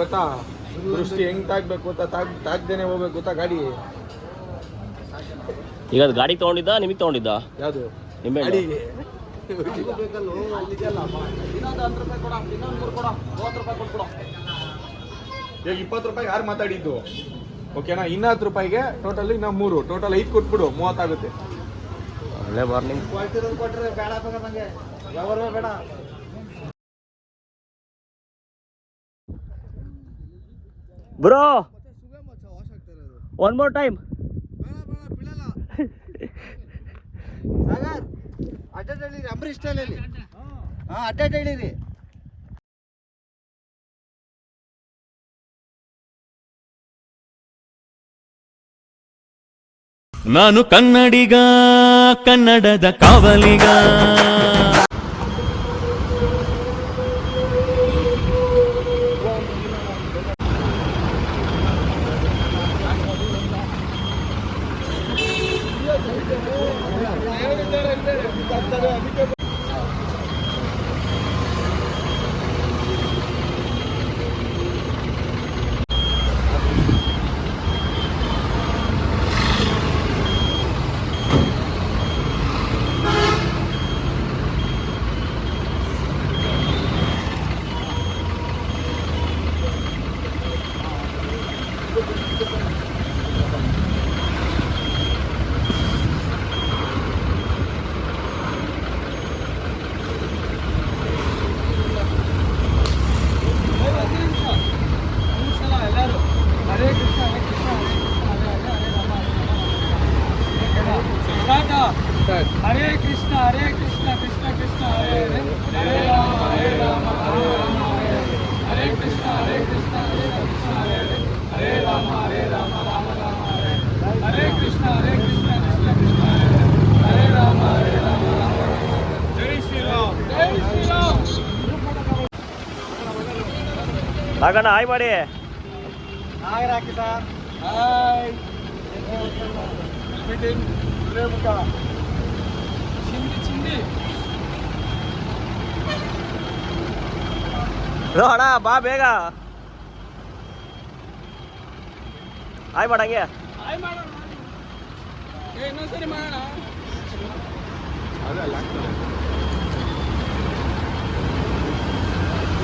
ಗೊತ್ತಾ? ದೃಷ್ಟಿ ಹೆಂಗ್ ತಾಗ್ಬೇಕು ಗೊತ್ತಾ? ತಾಗ್ ತಾಗ್ದೇನೆ ಹೋಗ್ಬೇಕು ಗೊತ್ತಾ ಗಾಡಿ? ಈಗ ಅದು ಗಾಡಿ ತಗೊಂಡಿದ್ದ ನಿಮಗೆ ತಗೊಂಡಿದ್ದ? ಯಾವುದು? ನಿಮ್ಮ? ಗಾಡಿಗೆ ಈಗ ಇಪ್ಪತ್ತು ರೂಪಾಯಿ ಯಾರು ಮಾತಾಡಿದ್ದು. ಓಕೆನಾ? ಇನ್ನ ಹತ್ತು ರೂಪಾಯಿಗೆ ಟೋಟಲ್ ಇನ್ನ ಮೂರು. ಟೋಟಲ್ ಐದು ಕೊಟ್ಬಿಡು ಮೂವತ್ತಾಗುತ್ತೆ. ಒಳ್ಳೆ morning bro. One more time ಹೇಳಿರಿ ಹಾ ಹೇಳಿರಿ ನಾನು ಕನ್ನಡಿಗ ಕನ್ನಡದ ಕಾವಲಿಗ ಹರೇ ಕೃಷ್ಣ ಹರೇ ಕೃಷ್ಣ ಕೃಷ್ಣ ಕೃಷ್ಣ ಹರೇ ಹರೇ ಹರೇ ರಾಮ ಹರೇ ರಾಮ ಹರೇ ರಾಮ ಹರೇ ಹರೇ ಕೃಷ್ಣ ಹರೇ ಕೃಷ್ಣ ಕೃಷ್ಣ ಕೃಷ್ಣ ಹರೇ ಹರೇ ಹರೇ ರಾಮ ಹರೇ ರಾಮ ರಾಮ ರಾಮ ಹರೇ ಹರೇ ಕೃಷ್ಣ ಹರೇ ಕೃಷ್ಣ ಕೃಷ್ಣ ಕೃಷ್ಣ ಹರೇ ಹರೇ ರಾಮ ಹರೇ ರಾಮ ರಾಮ ರಾಮ ಜೈ ಶ್ರೀರಾಮ್ ಜೈ ಶ್ರೀರಾಮ್ ಆಗಣ್ಣ ಹಾಯ್ ಮಾಡಿ. ಅಣ್ಣ ಬಾ ಬೇಗ. ಹಾಯ್ ಮಾಡಂಗೆ ಹಾಯ್ ಮಾಡೋಣ. ಏ ಇನ್ನೊಂದ್ಸರಿ ಮಾಡೋಣ.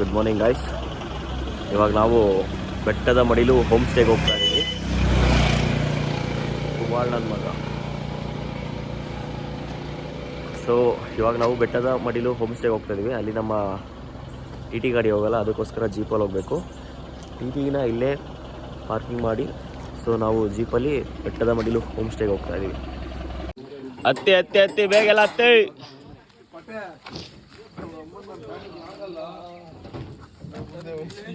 ಗುಡ್ ಮಾರ್ನಿಂಗ್ ಗಾಯ್ಸ್ ಇವಾಗ ನಾವು ಬೆಟ್ಟದ ಮಡಿಲು ಹೋಮ್ ಸ್ಟೇಗೆ ಹೋಗ್ತಾ ಇದ್ದೀವಿ. ಕುಮಾರ್ ನನ್ನ ಮಗ ಸೊ ಇವಾಗ ನಾವು ಬೆಟ್ಟದ ಮಡಿಲು ಹೋಮ್ ಸ್ಟೇಗೆ ಹೋಗ್ತಾ ಇದ್ದೀವಿ. ಅಲ್ಲಿ ನಮ್ಮ ಟಿ ಟಿ ಗಾಡಿ ಹೋಗಲ್ಲ ಅದಕ್ಕೋಸ್ಕರ ಜೀಪಲ್ಲಿ ಹೋಗಬೇಕು. ಟಿ ಟಿನ ಇಲ್ಲೇ ಪಾರ್ಕಿಂಗ್ ಮಾಡಿ ಸೊ ನಾವು ಜೀಪಲ್ಲಿ ಬೆಟ್ಟದ ಮಡಿಲು ಹೋಮ್ ಸ್ಟೇಗೆ ಹೋಗ್ತಾ ಇದ್ದೀವಿ. ಅತ್ತೆ ಅತ್ತೆ ಅತ್ತೆ ಹತ್ತಿ ಬೇಗೆಲ್ಲ ಹತ್ತಿ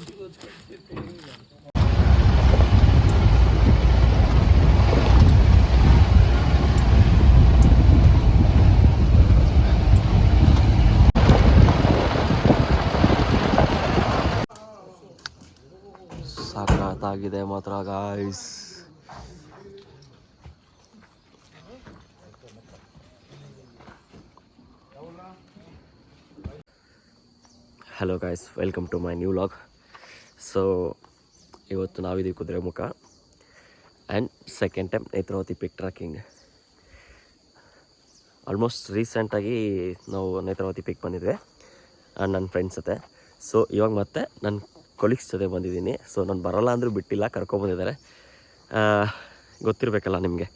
ಸಖತ್ತಾಗಿದೆ ಮಾತ್ರ guys hello guys welcome to my new log so ಇವತ್ತು ನಾವಿದ್ದೀವಿ Kudremukh and second time Netravati peak trekking almost ರೀಸೆಂಟಾಗಿ ನಾವು ನೇತ್ರಾವತಿ ಪಿಕ್ ಬಂದಿದ್ವಿ. ಆ್ಯಂಡ್ ನನ್ನ ಫ್ರೆಂಡ್ಸ್ ಜೊತೆ. ಸೊ ಇವಾಗ ಮತ್ತೆ ನನ್ನ ಕೊಲೀಗ್ಸ್ ಜೊತೆ ಬಂದಿದ್ದೀನಿ. ಸೊ ನಾನು ಬರೋಲ್ಲ ಅಂದರೂ ಬಿಟ್ಟಿಲ್ಲ ಕರ್ಕೊಬಂದಿದ್ದಾರೆ ಗೊತ್ತಿರಬೇಕಲ್ಲ ನಿಮಗೆ.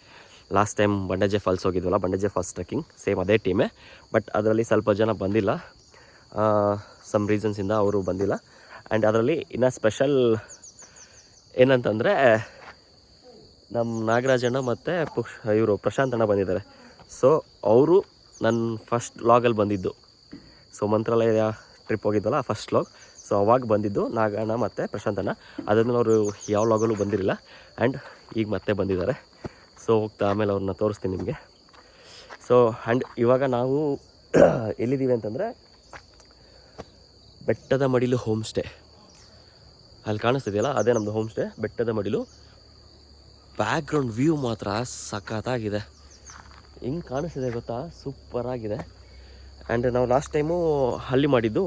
ಲಾಸ್ಟ್ ಟೈಮ್ ಬಂಡೇಜೆ ಫಾಲ್ಸ್ ಹೋಗಿದ್ವಲ್ಲ, ಬಂಡೇಜೆ ಫಾಲ್ಸ್ ಟ್ರಕ್ಕಿಂಗ್ ಸೇಮ್ ಅದೇ ಟೀಮೇ ಬಟ್ ಅದರಲ್ಲಿ ಸ್ವಲ್ಪ ಜನ ಬಂದಿಲ್ಲ. ಸಮ್ ರೀಸನ್ಸಿಂದ ಅವರು ಬಂದಿಲ್ಲ. ಆ್ಯಂಡ್ ಅದರಲ್ಲಿ ಇನ್ನು ಸ್ಪೆಷಲ್ ಏನಂತಂದರೆ ನಮ್ಮ ನಾಗರಾಜಣ್ಣ ಮತ್ತು ಪುಷ್, ಇವರು ಪ್ರಶಾಂತ್ ಅಣ್ಣ ಬಂದಿದ್ದಾರೆ. ಸೊ ಅವರು ನನ್ನ ಫಸ್ಟ್ ಲಾಗಲ್ಲಿ ಬಂದಿದ್ದು. ಸೊ ಮಂತ್ರಾಲಯ ಟ್ರಿಪ್ ಹೋಗಿದ್ದಲ್ಲ ಫಸ್ಟ್ ಲಾಗ್ ಸೊ ಅವಾಗ ಬಂದಿದ್ದು ನಾಗಣ್ಣ ಮತ್ತು ಪ್ರಶಾಂತ್ ಅಣ್ಣ. ಅದನ್ನು ಅವರು ಯಾವ ಲಾಗಲ್ಲೂ ಬಂದಿರಲಿಲ್ಲ. ಆ್ಯಂಡ್ ಈಗ ಮತ್ತೆ ಬಂದಿದ್ದಾರೆ. ಸೊ ಹೋಗ್ತಾ ಆಮೇಲೆ ಅವ್ರನ್ನ ತೋರಿಸ್ತೀನಿ ನಿಮಗೆ. ಸೊ ಆ್ಯಂಡ್ ಇವಾಗ ನಾವು ಎಲ್ಲಿದ್ದೀವಿ ಅಂತಂದರೆ ಬೆಟ್ಟದ ಮಡಿಲು ಹೋಮ್ ಸ್ಟೇ ಅಲ್ಲಿ ಕಾಣಿಸ್ತಿದೆಯಲ್ಲ, ಅದೇ ನಮ್ಮದು ಹೋಮ್ ಸ್ಟೇ ಬೆಟ್ಟದ ಮಡಿಲು. ಬ್ಯಾಕ್ಗ್ರೌಂಡ್ ವ್ಯೂ ಮಾತ್ರ ಸಖತ್ತಾಗಿದೆ. ಹಿಂಗೆ ಕಾಣಿಸ್ತಿದೆ ಗೊತ್ತಾ? ಸೂಪರಾಗಿದೆ ಆ್ಯಂಡ್ ನಾವು ಲಾಸ್ಟ್ ಟೈಮು ಅಲ್ಲಿ ಮಾಡಿದ್ದು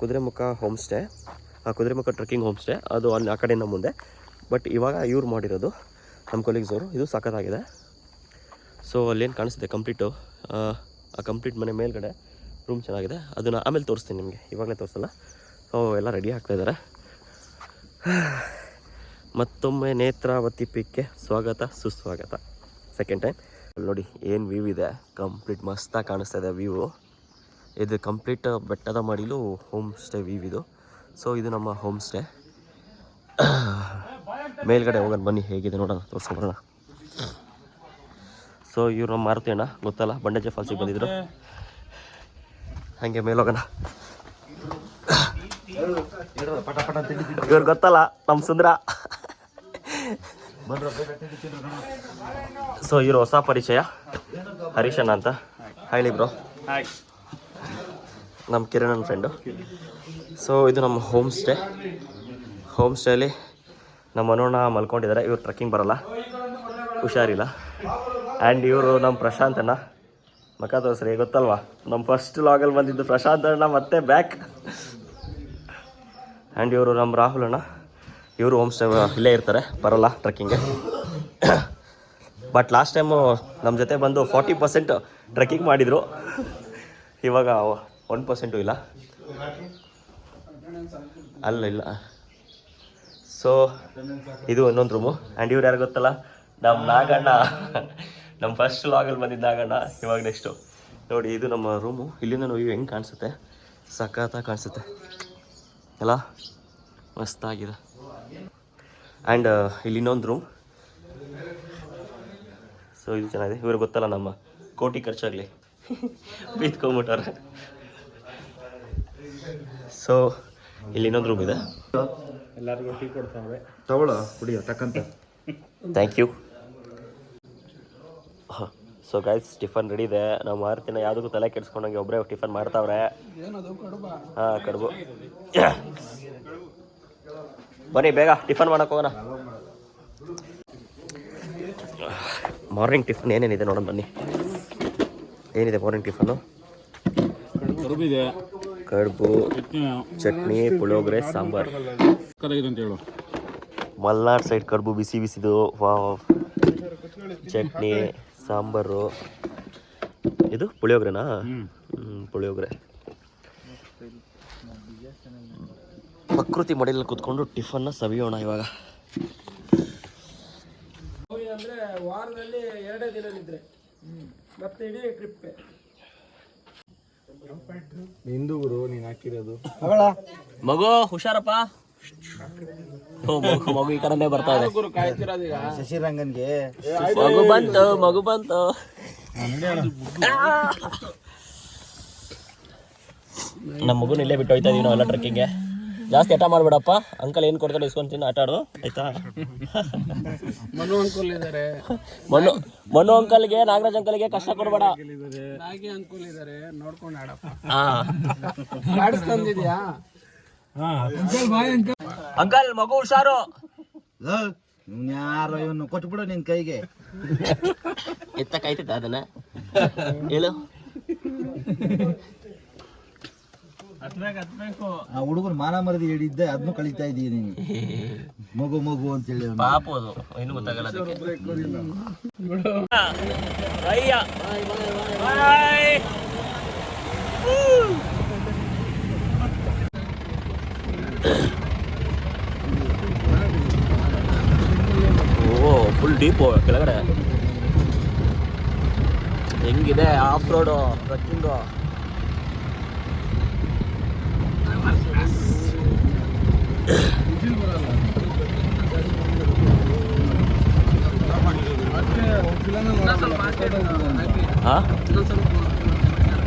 ಕುದುರೆಮುಖ ಹೋಮ್ ಸ್ಟೇ ಆ, ಕುದುರೆಮುಖ ಟ್ರೆಕ್ಕಿಂಗ್ ಹೋಮ್ ಸ್ಟೇ ಅದು ಅಲ್ಲಿ, ಆ ಕಡೆಯಿಂದ ಮುಂದೆ. ಬಟ್ ಇವಾಗ ಇವ್ರು ಮಾಡಿರೋದು ನಮ್ಮ ಕೊಲೀಗ್ಸ್ ಅವರು. ಇದು ಸಖತ್ತಾಗಿದೆ. ಸೊ ಅಲ್ಲೇನು ಕಾಣಿಸ್ತಿದೆ ಕಂಪ್ಲೀಟು ಆ ಕಂಪ್ಲೀಟ್ ಮನೆ ಮೇಲ್ಗಡೆ. ರೂಮ್ ಚೆನ್ನಾಗಿದೆ. ಅದನ್ನು ಆಮೇಲೆ ತೋರಿಸ್ತೀನಿ ನಿಮಗೆ. ಇವಾಗಲೇ ತೋರಿಸಲ್ಲ. ಸೊ ಎಲ್ಲ ರೆಡಿ ಆಗ್ತಾ ಇದ್ದಾರೆ ಮತ್ತೊಮ್ಮೆ ನೇತ್ರಾವತಿ ಪಿಕ್ಗೆ ಸ್ವಾಗತ, ಸುಸ್ವಾಗತ. ಸೆಕೆಂಡ್ ಟೈಮ್ ನೋಡಿ, ಏನು ವ್ಯೂ ಇದೆ. ಕಂಪ್ಲೀಟ್ ಮಸ್ತಾಗಿ ಕಾಣಿಸ್ತಾ ಇದೆ ವ್ಯೂ ಇದು ಕಂಪ್ಲೀಟ್ ಬೆಟ್ಟದ ಮಾಡಿಲು ಹೋಮ್ ಸ್ಟೇ ವ್ಯೂ ಇದು. ಸೊ ಇದು ನಮ್ಮ ಹೋಮ್ ಸ್ಟೇ ಮೇಲ್ಗಡೆ ಹೋಗೋಣ, ಬನ್ನಿ. ಹೇಗಿದೆ ನೋಡೋಣ ತೋರಿಸ್ಕೊಂಬರೋಣ ಸೊ ಇವರು ಮಾರುತಿ ಅಣ್ಣ, ಗೊತ್ತಲ್ಲ? ಬಂಡೇಜೆ ಫಾಲ್ಸಿಗೆ ಬಂದಿದ್ರು. ಹಾಗೆ ಮೇಲೋಗೋಣ ಇವ್ರು ಗೊತ್ತಲ್ಲ ನಮ್ಮ ಸುಂದ್ರ. ಸೊ ಇವರು ಹೊಸ ಪರಿಚಯ ಹರೀಶಣ್ಣ ಅಂತ. ಹೇಳಿ ಬ್ರೋ ನಮ್ಮ ಕಿರಣ್ ಫ್ರೆಂಡು ಸೊ ಇದು ನಮ್ಮ ಹೋಮ್ ಸ್ಟೇ ಹೋಮ್ ಸ್ಟೇಲಿ ನಮ್ಮ ಮನೋಣ ಮಲ್ಕೊಂಡಿದ್ದಾರೆ ಇವ್ರು ಟ್ರೆಕ್ಕಿಂಗ್ ಬರಲ್ಲ. ಹುಷಾರಿಲ್ಲ. ಆ್ಯಂಡ್ ಇವರು ನಮ್ಮ ಪ್ರಶಾಂತ್ ಅಣ್ಣ ಮಕ ತೋರಿಸ್ರಿ ಗೊತ್ತಲ್ವಾ? ನಮ್ಮ ಫಸ್ಟ್ ಲಾಗಲ್ಲಿ ಬಂದಿದ್ದು ಪ್ರಶಾಂತ್ ಅಣ್ಣ, ಮತ್ತೆ ಬ್ಯಾಕ್ ಆ್ಯಂಡ್ ಇವರು ನಮ್ಮ ರಾಹುಲ್ ಅಣ್ಣ. ಇವರು ಹೋಮ್ ಸ್ಟೇ ಇಲ್ಲೇ ಇರ್ತಾರೆ, ಬರಲ್ಲ ಟ್ರೆಕ್ಕಿಂಗೆ ಬಟ್ ಲಾಸ್ಟ್ ಟೈಮು ನಮ್ಮ ಜೊತೆ ಬಂದು ಫಾರ್ಟಿ ಪರ್ಸೆಂಟ್ ಟ್ರೆಕ್ಕಿಂಗ್ ಮಾಡಿದರು. ಇವಾಗ ಒನ್ ಪರ್ಸೆಂಟು ಇಲ್ಲ. ಅಲ್ಲ, ಇಲ್ಲ. ಸೊ ಇದು ಇನ್ನೊಂದು ರೂಮು ಆ್ಯಂಡ್ ಇವ್ರು ಯಾರು ಗೊತ್ತಲ್ಲ? ನಮ್ಮ ನಾಗಣ್ಣ. ನಮ್ಮ ಫಸ್ಟ್ ಲಾಗಲ್ಲಿ ಬಂದಿದ್ದಾಗಣ್ಣ ಇವಾಗ ನೆಕ್ಸ್ಟು ನೋಡಿ ಇದು ನಮ್ಮ ರೂಮು ಇಲ್ಲಿಂದ ನಾವು ಹೆಂಗೆ ಕಾಣಿಸುತ್ತೆ? ಸಖತ್ತಾಗಿ ಕಾಣಿಸುತ್ತೆ. ಎಲ್ಲ ಮಸ್ತಾಗಿದೆ. ಆ್ಯಂಡ್ ಇಲ್ಲಿ ಇನ್ನೊಂದು ರೂಮ್ ಸೊ ಇದು ಚೆನ್ನಾಗಿದೆ. ಇವ್ರಿಗೆ ಗೊತ್ತಲ್ಲ ನಮ್ಮ ಕೋಟಿ ಖರ್ಚಾಗಲಿ. ಬೀತ್ಕೊಂಬಿಟ್ಟವ್ರೆ ಸೊ ಇಲ್ಲಿ ಇನ್ನೊಂದು ರೂಮ್ ಇದೆ. ಎಲ್ಲರಿಗೂ ಟೀ ಕೊಡ್ತಾವೆ ತಗೊಳ್ಳ ಕುಡಿಯೋ ತಕ್ಕಂತ. Thank you so guys tiffin ready ಇದೆ. ನಾವು ಮಾರ್ತಿನ ಯಾವುದಕ್ಕೂ ತಲೆ ಕೆಡ್ಸ್ಕೊಂಡಂಗೆ ಒಬ್ಬರೇ ಟಿಫನ್ ಮಾಡ್ತಾವ್ರೆ. ಹಾಂ ಕಡುಬು. ಬನ್ನಿ ಬೇಗ ಟಿಫನ್ ಮಾಡೋಕೆ ಹೋಗೋಣ. ಮಾರ್ನಿಂಗ್ ಟಿಫನ್ ಏನೇನಿದೆ ನೋಡೋಣ ಬನ್ನಿ. ಏನಿದೆ ಮಾರ್ನಿಂಗ್ ಟಿಫನ್ ಕಡುಬು ಚಟ್ನಿ. ಪುಳಿಯೋಗರೆ ಸಾಂಬಾರು. ಮಲ್ನಾಡ್ ಸೈಡ್ ಕಡುಬು ಬಿಸಿ ಬಿಸಿದು. ಚಟ್ನಿ. ಸಾಂಬಾರು. ಇದು ಪುಳಿಯೋಗರೆನಾ? ಹ್ಞೂ ಪುಳಿಯೋಗರೆ. ಪ್ರಕೃತಿ ಮಡಿಲಲ್ಲಿ ಕೂತ್ಕೊಂಡು ಟಿಫನ್ನ ಸವಿಯೋಣ ಇವಾಗ. ಅಂದ್ರೆ ವಾರದಲ್ಲಿ ಎರಡೇ ದಿನ ನಿದ್ರೆ ಮತ್ತೆ ಇಡೀ ಗುರು ನೀನು ಹಾಕಿರೋದು. ಮಗು ಹುಷಾರಪ್ಪ? ಮಗು ಮಗು ಈ ಕಡೆನೇ ಬರ್ತಾ ಇದೆ. ಶಶಿರಂಗನ್ಗೆ. ಮಗು ಬಂತು ಮಗು ಬಂತು. ನಮ್ಮ ಮಗುನ ಇಲ್ಲೇ ಬಿಟ್ಟು ಹೋಯ್ತಾ ಇದೀವಿ ನಾವೆಲ್ಲ ಟ್ರೆಕ್ಕಿಂಗ್ಗೆ. ಜಾಸ್ತಿ ಆಟ ಮಾಡ್ಬೇಡಪ್ಪ. ಅಂಕಲ್ ಏನು ಕೊಡ್ತಾರೆ ಇಸ್ಕೊಂತೀನಿ ಆಟ ಆಡೋದು. ಆಯ್ತಾ? ಮನು ಅಂಕಲ್ ಇದ್ದಾರೆ ಮನು ಮನು ಅಂಕಲ್ಗೆ ನಾಗರಾಜ್ ಅಂಕಲ್ಗೆ ಕಷ್ಟ ಕೊಡಬೇಡ. ನಾಗಿ ಅಂಕುಲ್ ಇದ್ದಾರೆ ನೋಡ್ಕೊಂಡು ಆಡಪ್ಪ. Uncle bye uncle. ಅಂಕಲ್ ಮಗು ಹುಷಾರು. ಇವ್ನು ಯಾರೋ ಇವನು ಕೊಟ್ಬಿಡು ನಿನ್ ಕೈಗೆ. ಎತ್ತಕ್ಕಾಯ್ತದ ಅದನ್ನ? ಹೇಳು. ಆ ಹುಡುಗನ ಮಾನ ಮರದಿ ಹೇಳಿದ್ದೆ ಅದನ್ನು ಕಳೀತಾ ಇದೀಯ ನೀನು. ಮಗು ಮಗು ಅಂತ ಹೇಳಿ ಪಾಪ ಪಾಪು ಅದು. ಏನು ಗೊತ್ತಾಗಲ್ಲ ಅದಕ್ಕೆ. ಅಯ್ಯ ಬಾಯ್ ಓ ಫುಲ್ ಡೀಪು ಕೆಳಗಡೆ. ಹೆಂಗಿದೆ ಆಫ್ ರೋಡು ಟ್ರಕ್ಕಿಂಗು ಹಾಂ ಏನ್ ತಿಂದ್ರಿ ವಾಮಿಟ್ ಮಾಡ್ತಾನೆ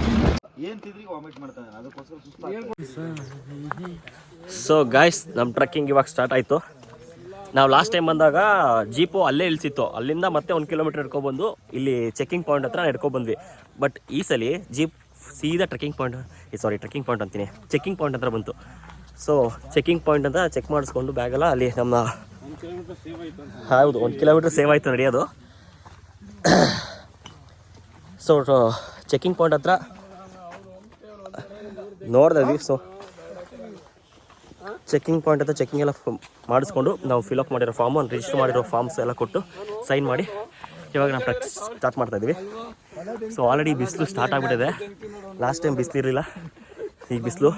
ಅದಕ್ಕೋಸ್ಕರ ಸುಸ್ತು ಸೊ ಗಾಯ್ಸ್ ನಮ್ಮ ಟ್ರಕ್ಕಿಂಗ್ ಇವಾಗ ಸ್ಟಾರ್ಟ್ ಆಯಿತು. ನಾವು ಲಾಸ್ಟ್ ಟೈಮ್ ಬಂದಾಗ ಜೀಪು ಅಲ್ಲೇ ಇಳಿಸಿತ್ತು. ಅಲ್ಲಿಂದ ಮತ್ತೆ ಒಂದು ಕಿಲೋಮೀಟರ್ ಹಿಡ್ಕೊಬಂದು ಇಲ್ಲಿ ಚೆಕಿಂಗ್ ಪಾಯಿಂಟ್ ಹತ್ರ ಹಿಡ್ಕೊಬಂದ್ವಿ ಬಟ್ ಈ ಸಲ ಜೀಪ್ ಸೀದಾ trekking point sorry trekking point ಅಂತೀನಿ. ಚೆಕ್ಕಿಂಗ್ ಪಾಯಿಂಟ್ ಹತ್ರ ಬಂತು. ಸೊ ಚೆಕ್ಕಿಂಗ್ ಪಾಯಿಂಟ್ ಅಂತ ಚೆಕ್ ಮಾಡಿಸ್ಕೊಂಡು ಬ್ಯಾಗೆಲ್ಲ ಅಲ್ಲಿ ನಮ್ಮ ಹೌದು, ಒಂದು ಕಿಲೋಮೀಟರ್ ಸೇವ್ ಆಯಿತು ನಡೆಯೋದು ಸೊ ಚೆಕ್ಕಿಂಗ್ ಪಾಯಿಂಟ್ ಹತ್ರ ನೋಡಿದ್ವಿ ಸೊ ಚೆಕ್ಕಿಂಗ್ ಪಾಯಿಂಟ್ ಅಂತ ಚೆಕ್ಕಿಂಗ್ ಎಲ್ಲ ಮಾಡಿಸ್ಕೊಂಡು ನಾವು ಫಿಲಪ್ ಮಾಡಿರೋ ಫಾರ್ಮು ರಿಜಿಸ್ಟರ್ ಮಾಡಿರೋ ಫಾರ್ಮ್ಸ್ ಎಲ್ಲ ಕೊಟ್ಟು ಸೈನ್ ಮಾಡಿ. ಇವಾಗ ನಾವು ಪ್ರಾಕ್ಟೀಸ್ ಸ್ಟಾರ್ಟ್ ಮಾಡ್ತಾ ಇದ್ದೀವಿ. ಸೊ ಆಲ್ರೆಡಿ ಬಿಸಿಲು ಸ್ಟಾರ್ಟ್ ಆಗಿಬಿಟ್ಟಿದೆ. ಲಾಸ್ಟ್ ಟೈಮ್ ಬಿಸಿಲು ಇರಲಿಲ್ಲ. ಈಗ ಬಿಸಿಲು.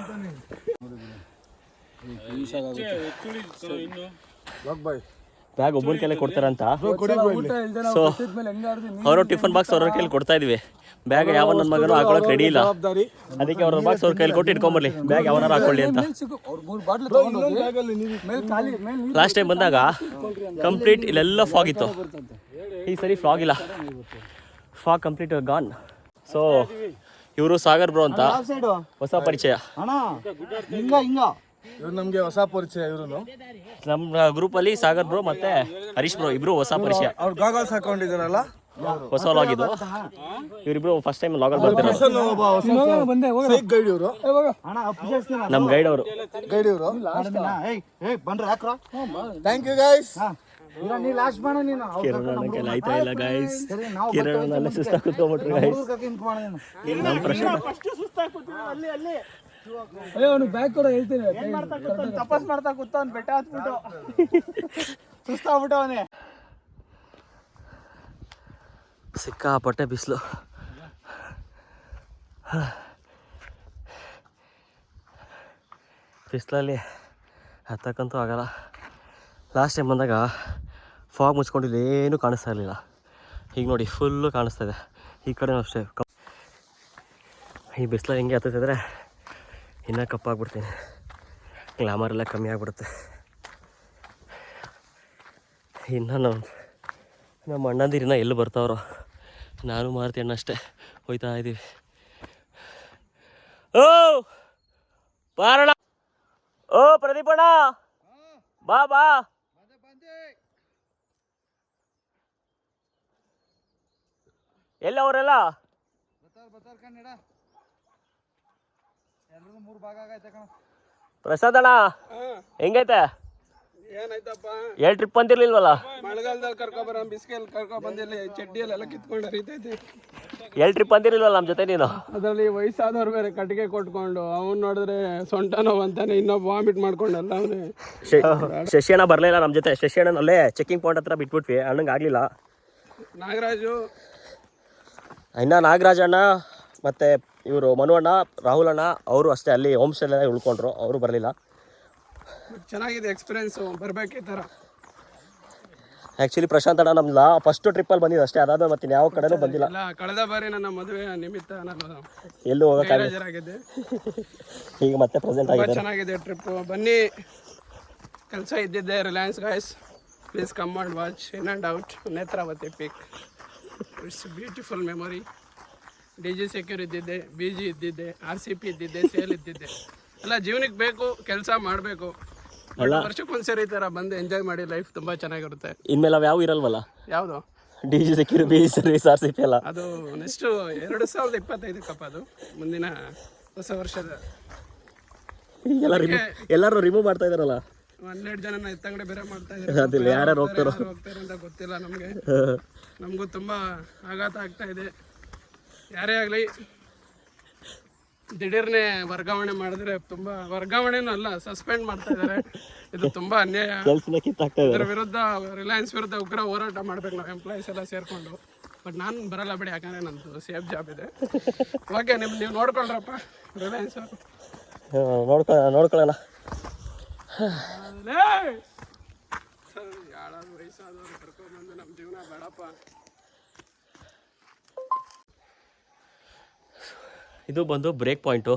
ಬ್ಯಾಗ್ ಒಬ್ಬನ ಕೈಲೇ ಕೊಡ್ತಾರಂತ? ಸೊ ಅವರು ಟಿಫನ್ ಬಾಕ್ಸ್ ಅವ್ರ ಕೈಲಿ ಕೊಡ್ತಾ ಇದೀವಿ ಬ್ಯಾಗ್ ಯಾವ ನನ್ನ ಮಗನೂ ಹಾಕೊಳಕ್ ರೆಡಿ ಇಲ್ಲ. ಅದಕ್ಕೆ ಅವ್ರ ಬಾಕ್ಸ್ ಅವ್ರ ಕೈಲಿ ಕೊಟ್ಟು ಇಟ್ಕೊಂಬರ್ಲಿ. ಬ್ಯಾಗ್ ಯಾವನಾರು ಹಾಕೊಳ್ಳಿ ಅಂತ. ಲಾಸ್ಟ್ ಟೈಮ್ ಬಂದಾಗ ಕಂಪ್ಲೀಟ್ ಇಲ್ಲೆಲ್ಲ ಫಾಗ್ ಇತ್ತು ಈ ಸರಿ ಫ್ಲಾಗ್ ಇಲ್ಲ ಫಾಗ್ ಕಂಪ್ಲೀಟ್ ಗಾನ್ ಸೊ ಇವರು ಸಾಗರ್ ಬ್ರೋ ಅಂತ ಹೊಸ ಪರಿಚಯ ಅಣ್ಣ ಹಿಂಗ ಹಿಂಗ ಇವ್ರು ನಮ್ಗೆ ಹೊಸ ಪರಿಚಯ ಇವ್ರು ನಮ್ಮ ಗ್ರೂಪ್ ಅಲ್ಲಿ ಸಾಗರ್ ಬ್ರೋ ಮತ್ತೆ ಹರೀಶ್ ಬ್ರೋ ಇಬ್ರು ಹೊಸ ಪರಿಚಯ. ಅವ್ರು ಗಾಗಲ್ಸ್ ಹಾಕೊಂಡಿದಾರಲ್ಲ? ಹೊಸ ಲಾಗ್ ಇದು. ಇವರಿಬ್ರು ಫಸ್ಟ್ ಟೈಮ್ ಲಾಗಲ್ ಬರ್ತಾರೆ ಗೈಡ್ ಇವರು. ಅಣ್ಣ ಅಪ್ಪು ಜಾಸ್ತಿ ನಮ್ಮ ಗೈಡ್ ಅವರು. ಗೈಡ್ ಇವರು. ಥ್ಯಾಂಕ್ ಯು ಗೈಸ್ ಇಲ್ಲ ನೀ ಲಾಸ್ಟ್ ಮಾಡ ನೀನು. ಅವ್ರ್ ಕಿರಣ್ ಕರ್ಕೊಂಡ್ ಅಣ್ಣಕ್ಕೆಲ್ಲ ಆಯ್ತಾ ಇಲ್ಲ ಗೈಸ್ ಕಿರಣ್ ಕೂತ್ಕೊಂಡ್ಬಿಟ್ರು ಗೈಸ್ ನಮ್ಮ ಪ್ರಶ್ನೆ ಅವನು ಬ್ಯಾಗ್ ಕೂಡ ಹೇಳ್ತೀನಿ. ತಪಸ್ ಮಾಡ್ತಾ ಕೂತ ಅವ್ನು ಬೆಟ್ಟ ಹತ್ಬಿಟ್ಟು. ಸುಸ್ತಾಗ್ಬಿಟ್ಟು ಅವನೇ ಸಿಕ್ಕಾಪಟ್ಟೆ ಬಿಸಿಲು. ಬಿಸಿಲಲ್ಲಿ ಹತ್ತಕ್ಕಂತೂ ಆಗಲ್ಲ. ಲಾಸ್ಟ್ ಟೈಮ್ ಬಂದಾಗ ಫಾಗ್ ಮುಚ್ಕೊಂಡಿಲ್ಲ ಏನೂ ಕಾಣಿಸ್ತಾ ಇರಲಿಲ್ಲ. ಈಗ ನೋಡಿ ಫುಲ್ಲು ಕಾಣಿಸ್ತಾ ಇದೆ. ಈ ಕಡೆನೂ ಅಷ್ಟೇ. ಈ ಬಿಸಿಲಲ್ಲಿ ಹೆಂಗೆ ಹತ್ತಿದ್ರೆ ಇನ್ನೂ ಕಪ್ಪಾಗ್ಬಿಡ್ತೀನಿ. ಗ್ಲಾಮರ್ ಎಲ್ಲ ಕಮ್ಮಿ ಆಗಿಬಿಡುತ್ತೆ. ಇನ್ನು ನಮ್ಮ ನಮ್ಮ ಅಣ್ಣಂದಿರಿನ ಎಲ್ಲಿ ಬರ್ತಾವ್ರೋ? ನಾನು ಮಾರುತಿ ಅಣ್ಣ ಅಷ್ಟೇ ಹೋಯ್ತಾ ಇದ್ದೀವಿ. ಓ ಪಾರಣ ಓ ಪ್ರದೀಪಣ್ಣ ಬಾ ಬಾ. ಎಲ್ಲ ಅವರೆಲ್ಲ ಪ್ರಸಾದ್ ಅಣ್ಣ ಹೆಂಗೈತೆ? ಏನಾಯ್ತಪ್ಪ? ಏಳು ಟ್ರಿಪ್ ಬಂದಿರ್ಲಿಲ್ವಲ್ಲ? ಮಳೆಗಾಲದಲ್ಲಿ ಕರ್ಕೊಬರ ಬಿಸ್ಕಲ್ಲಿ ಕರ್ಕೊ ಬಂದಿಲ್ಲ ಚಡ್ಡಿಯಲ್ಲೆಲ್ಲ ಕಿತ್ಕೊಂಡು ಹರಿತೈತಿ. ಏಳು ಟ್ರಿಪ್ ಬಂದಿರ್ಲಿಲ್ವಲ್ಲ ನಮ್ಮ ಜೊತೆ ನೀನು? ಅದರಲ್ಲಿ ವಯಸ್ಸಾದವ್ರು ಬೇರೆ ಕಟ್ಟಿಗೆ ಕೊಟ್ಕೊಂಡು ಅವ್ನು ನೋಡಿದ್ರೆ ಸೊಂಟ ನೋವು ಅಂತಾನೆ ಇನ್ನೊಬ್ಬ ವಾಮಿಟ್ ಮಾಡ್ಕೊಂಡಲ್ಲ ಅವನೇ. ಶಶಿ ಅಣ್ಣ ಬರಲಿಲ್ಲ ನಮ್ಮ ಜೊತೆ. ಶಶಿ ಅಣ್ಣನಲ್ಲೇ ಚೆಕಿಂಗ್ ಪಾಯಿಂಟ್ ಹತ್ರ ಬಿಟ್ಬಿಟ್ವಿ ಅಣ್ಣಂಗೆ ಆಗಲಿಲ್ಲ. ನಾಗರಾಜು. ಇನ್ನ ನಾಗರಾಜಣ್ಣ ಮತ್ತು ಇವರು ಮನುವಣ್ಣ ರಾಹುಲ್ ಅಣ್ಣ ಅವರು ಅಷ್ಟೇ ಅಲ್ಲಿ ಹೋಮ್ ಸ್ಟೇಲೇ ಉಳ್ಕೊಂಡ್ರು ಅವರು ಬರಲಿಲ್ಲ. ಚೆನ್ನಾಗಿದೆ ಎಕ್ಸ್ಪೀರಿಯನ್ಸು ಬರಬೇಕು ಈ ಥರ ಆ್ಯಕ್ಚುಲಿ ಪ್ರಶಾಂತ್ ಅಣ್ಣ ನಮ್ದು ಫಸ್ಟ್ ಟ್ರಿಪ್ಪಲ್ಲಿ ಬಂದಿದ್ದು ಅಷ್ಟೇ ಅದಾದ ಮತ್ತೆ ಯಾವ ಕಡೆನೂ ಬಂದಿಲ್ಲ. ಇಲ್ಲ ಕಳೆದ ಬಾರಿ ನನ್ನ ಮದುವೆ ನಿಮಿತ್ತ ನಾನು ಎಲ್ಲೂ ಹೋಗೋಕ್ಕಾಗಲ್ಲ ಹಾಜರಾಗಿದ್ದೆ ಈಗ ಮತ್ತೆ ಪ್ರೆಸೆಂಟ್ ತುಂಬ ಆಗಿದೆ ಚೆನ್ನಾಗಿದೆ ಟ್ರಿಪ್ಪು ಬನ್ನಿ ಕೆಲಸ ಇದ್ದಿದ್ದೆ Reliance guys please come and watch in and out Netravati peak it's beautiful memory D G secure ಇದ್ದಿದ್ದೆ ಬಿ ಜಿ ಇದ್ದಿದ್ದೆ ಆರ್ ಸಿ ಪಿ ಇದ್ದಿದ್ದೆ ಸೇಲ್ ಇದ್ದಿದ್ದೆ. ಅಲ್ಲ ಜೀವನಕ್ಕೆ ಬೇಕು ಕೆಲಸ ಮಾಡಬೇಕು. ವರ್ಷಕ್ಕೊಂದ್ಸರಿ ಈ ಥರ ಬಂದು ಎಂಜಾಯ್ ಮಾಡಿ ಲೈಫ್ ತುಂಬ ಚೆನ್ನಾಗಿರುತ್ತೆ. ಇನ್ಮೇಲೆ ಅವು ಯಾವ ಇರಲ್ವಲ್ಲ? ಯಾವುದು? D G secure B G service R C P ಎಲ್ಲ ಅದು ನೆಕ್ಸ್ಟು ಎರಡು ಸಾವಿರದ ಇಪ್ಪತ್ತೈದಕ್ಕಪ್ಪ ಅದು ಮುಂದಿನ ಹೊಸ ವರ್ಷದ. ಎಲ್ಲ ರಿಮೂವ್ ಎಲ್ಲರೂ ರಿಮೂವ್ ಮಾಡ್ತಾ ಇದಾರಲ್ಲ? ಹನ್ನೆರಡು ಜನ ಎತ್ತಂಗಡೆ ಬೇರೆ ಮಾಡ್ತಾ ಇದ್ದಾರೆ ಯಾರ್ಯಾರು ಹೋಗ್ತಾರೋ? ಯಾರು ಹೋಗ್ತಾರೆ ಅಂತ ಗೊತ್ತಿಲ್ಲ ನಮಗೆ. ನಮಗೂ ತುಂಬಾ ಆಘಾತ ಆಗ್ತಾ ಇದೆ. ಯಾರೇ ಆಗಲಿ ದಿಢೀರ್ನೆ ವರ್ಗಾವಣೆ ಮಾಡಿದ್ರೆ ತುಂಬ ವರ್ಗಾವಣೆನೂ ಅಲ್ಲ ಸಸ್ಪೆಂಡ್ ಮಾಡ್ತಾ ಇದ್ದಾರೆ ಇದು ತುಂಬಾ ಅನ್ಯಾಯ. ಇದರ. ಇದಾರೆ ವಿರುದ್ಧ ರಿಲಯನ್ಸ್ ವಿರುದ್ಧ ಉಗ್ರ ಹೋರಾಟ ಮಾಡ್ಬೇಕು ನಾವು ಎಂಪ್ಲಾಯೀಸ್ ಎಲ್ಲ ಸೇರ್ಕೊಂಡು. ಬಟ್ ನಾನು ಬರಲ್ಲ ಬಿಡಿ ಯಾಕಂದ್ರೆ ನಂದು ಸೇಫ್ ಜಾಬ್ ಇದೆ. ಓಕೆ ನಿಮ್ ನೀವು ನೋಡ್ಕೊಳ್ರಪ್ಪ ರಿಲಯನ್ಸ್ ಯಾರು ನೋಡ್ಕೊಳ್ಳೋಣ. ವಯಸ್ಸಾದವ್ರು ಕರ್ಕೊಂಡ್ಬಂದು ನಮ್ಮ ಜೀವನ ಬೇಡಪ್ಪ. ಇದು ಬಂದು ಬ್ರೇಕ್ ಪಾಯಿಂಟು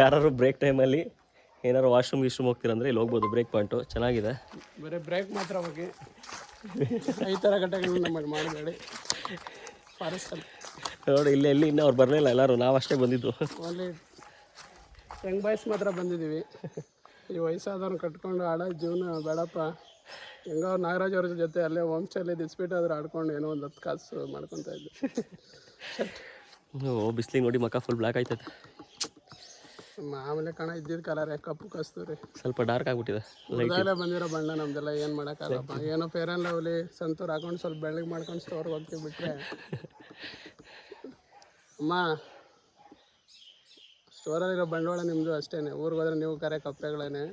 ಯಾರು ಬ್ರೇಕ್ ಟೈಮಲ್ಲಿ ಏನಾದ್ರು ವಾಶ್ರೂಮ್ ಗೀಶ್ರೂಮ್ ಹೋಗ್ತೀರಂದ್ರೆ ಇಲ್ಲಿ ಹೋಗ್ಬೋದು ಬ್ರೇಕ್ ಪಾಯಿಂಟು ಚೆನ್ನಾಗಿದೆ. ಬರೀ ಬ್ರೇಕ್ ಮಾತ್ರ ಹೋಗಿ. ಈ ಥರ ಘಟಕಗಳು ನಮಗೆ ಮಾಡಬೇಡಿ ಫಾರೆಸ್ಟಲ್ಲಿ ನೋಡಿ ಇಲ್ಲಿ ಎಲ್ಲಿ ಇನ್ನೂ ಅವ್ರು ಬರಲಿಲ್ಲ ಎಲ್ಲರೂ ನಾವು ಅಷ್ಟೇ ಬಂದಿದ್ದು. ಓನ್ಲಿ ಯಂಗ್ ಬಾಯ್ಸ್ ಮಾತ್ರ ಬಂದಿದ್ದೀವಿ. ಈ ವಯಸ್ಸಾದವ್ರನ್ನ ಕಟ್ಕೊಂಡು ಆಡೋ ಜೀವನ ಬೇಡಪ್ಪ. ಹೆಂಗೋ ನಾಗರಾಜ್ ಅವ್ರ ಜೊತೆ ಅಲ್ಲೇ ಹೋಮ್ ಸ್ಟೇಲಿ ದಿಸ್ಬಿಟ್ಟು ಆದ್ರೆ ಆಡ್ಕೊಂಡು ಏನೋ ಒಂದು ಹತ್ತು ಕಾಸು ಮಾಡ್ಕೊತಾ ಇದ್ದೆ ಓ ಬಿಸಿಲಿಗೆ ನೋಡಿ ಮಕ್ಕ ಫುಲ್ ಬ್ಲ್ಯಾಕ್ ಆಯ್ತದೆ ಮಾಮೂಲಿ ಕಣ ಇದ್ದಿದ್ದು ಕಲರ್ ಕಪ್ಪು ಕಸ್ತೂರಿ ಸ್ವಲ್ಪ ಡಾರ್ಕ್ ಆಗ್ಬಿಟ್ಟಿದೆ. ಬಂದಿರೋ ಬಣ್ಣ ನಮ್ದೆಲ್ಲ ಏನು ಮಾಡೋಕ್ಕಾಗಲ್ಲಪ್ಪ ಏನೋ ಫೇರ್ ಆ್ಯಂಡ್ ಲವ್ಲಿ ಸಂತೂರ್ ಹಾಕೊಂಡು ಸ್ವಲ್ಪ ಬೆಳ್ಳಗೆ ಮಾಡ್ಕೊಂಡು ಸ್ಟೋರ್ಗೆ ಹೋಗ್ತೀವಿ ಬಿಟ್ರೆ. ಅಮ್ಮ ಸ್ಟೋರಲ್ಲಿರೋ ಬಂಡವಾಳ ನಿಮ್ಮದು ಅಷ್ಟೇನೆ. ಊರಿಗೆ ಹೋದ್ರೆ ನೀವು ಕರೆ ಕಪ್ಪೆಗಳೇನೆ.